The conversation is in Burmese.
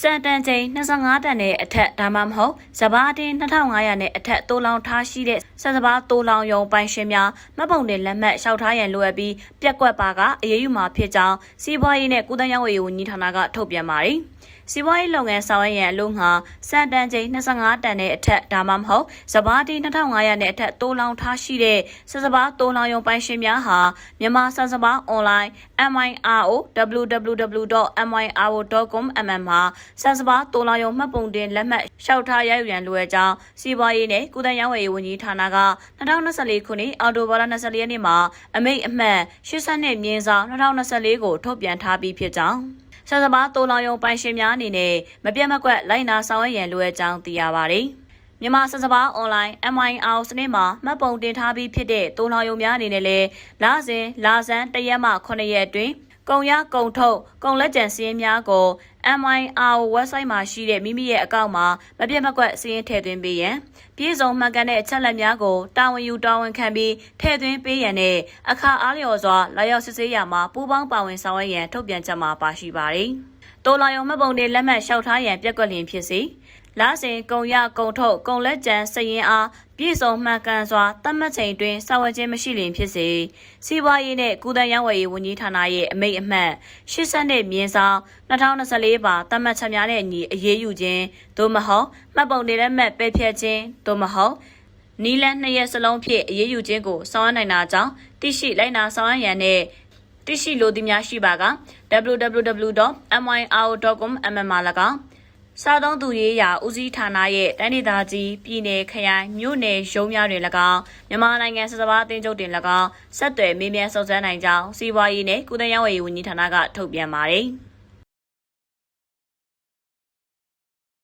စံတန်ချိန်25တန်နဲ့အထက်ဒါမှမဟုတ်စဘာတင်2500နဲ့အထက်တိုးလောင်ထားရှိတဲ့စံစဘာတိုးလောင်ယုံပိုင်ရှင်များမှတ်ပုံတင်လက်မှတ်လျှောက်ထားရန်လိုအပ်ပြီးပြက်ကွက်ပါကအရေးယူမှာဖြစ်ကြောင်းစီးပွားရေးနဲ့ကုသရေးဝန်ကြီးဌာနကထုတ်ပြန်ပါတယ်။ စီးပွားရေးလုပ်ငန်းဆောင်ရွက်ရန်အလို့ငှာစံတန်ချိန်25တန်နဲ့အထက်ဒါမှမဟုတ်စဘာတင်2500နဲ့အထက်တိုးလောင်ထားရှိတဲ့စံစဘာတိုးလောင်ယုံပိုင်ရှင်များဟာမြန်မာစံစဘာ online MIRO www.miro.com mm မှာစံစဘာတိုးလောင်ယုံမှတ်ပုံတင်လက်မှတ်လျှောက်ထားရယူရန်လိုအပ်ကြောင်းစီးပွားရေးနဲ့ကုသရေးဝန်ကြီးဌာနက2024ခုနှစ်အောက်တိုဘာလ24ရက်နေ့မှာအမိန့်အမှတ်82မြင်းဆောင်2024ကိုထုတ်ပြန်ထားပြီးဖြစ်ကြောင်း ဆန်စပါတိုးလောင်ယုံပိုင်ရှင်များအနေနဲ့မပြတ်မကွက်လိုက်နာဆောင်ရွက်ရန်လိုအပ်ကြောင်းသိရပါတယ်။မြန်မာစစပါအွန်လိုင်း MIR စနစ်မှာမှတ်ပုံတင်ထားပြီးဖြစ်တဲ့တိုးလောင်ယုံများအနေနဲ့လည်းလာစဉ်လာဆန်း၁ရက်မှ9ရက်အတွင်း ကုံရကုံထုတ်ကုံလက်ကျန်စည်းရင်းများကို MIR website မှာရှိတဲ့မိမိရဲ့အကောင့်မှာမပြတ်မကွက်စည်းရင်းထည့်သွင်းပေးရန်ပြည်စုံမှန်ကန်တဲ့အချက်လက်များကိုတာဝန်ယူတာဝန်ခံပြီးထည့်သွင်းပေးရန်နဲ့အခါအားလျော်စွာလာရောက်စစ်ဆေးရမှာပူးပေါင်းပါဝင်ဆောင်ရွက်ရန်ထုတ်ပြန်ချက်မှာပါရှိပါတယ်။တိုလာယုံမှတ်ပုံတွေလက်မှတ်လျှောက်ထားရန်ပြက်ကွက်လျင်ဖြစ်စေ လာစဉ်ကုံရကုံထုတ်ကုံလက်ကျန်စရင်အားပြည်စုံမှန်ကန်စွာတတ်မှတ်ချိန်တွင်စာဝတ်ခြင်းမရှိလျင်ဖြစ်စေစီးပွားရေးနှင့်ကုသရေးဝယ်ရေးဝန်ကြီးဌာနရဲ့အမိန့်အမှတ်80နှစ်မြင်းဆောင်2024ပါတတ်မှတ်ချက်များနဲ့အညီအရေးယူခြင်းသို့မဟုတ်မှတ်ပုံတွေလက်မှတ်ပယ်ဖျက်ခြင်းသို့မဟုတ်နီလန်းနှစ်ရက်စလုံးဖြင့်အရေးယူခြင်းကိုဆောင်ရွက်နိုင်တာကြောင့်တိရှိလိုက်နာဆောင်ရွက်ရန်နဲ့တိရှိလိုသည်များရှိပါက www.miro.com mm မှာ၎င်း စားသုံးသူရေးရာဦးစီးဌာနရဲ့တိုင်းဒေသကြီးပြည်နယ်ခရိုင်မြို့နယ်ရုံးများတွင်၎င်းမြန်မာနိုင်ငံစစပါအသင်းချုပ်တွင်၎င်းဆက်သွယ်မေးမြန်းစုံစမ်းနိုင်ကြောင်းစီးပွားရေးနှင့်ကုသရေးဝန်ကြီးဌာနကထုတ်ပြန်ပါတယ်။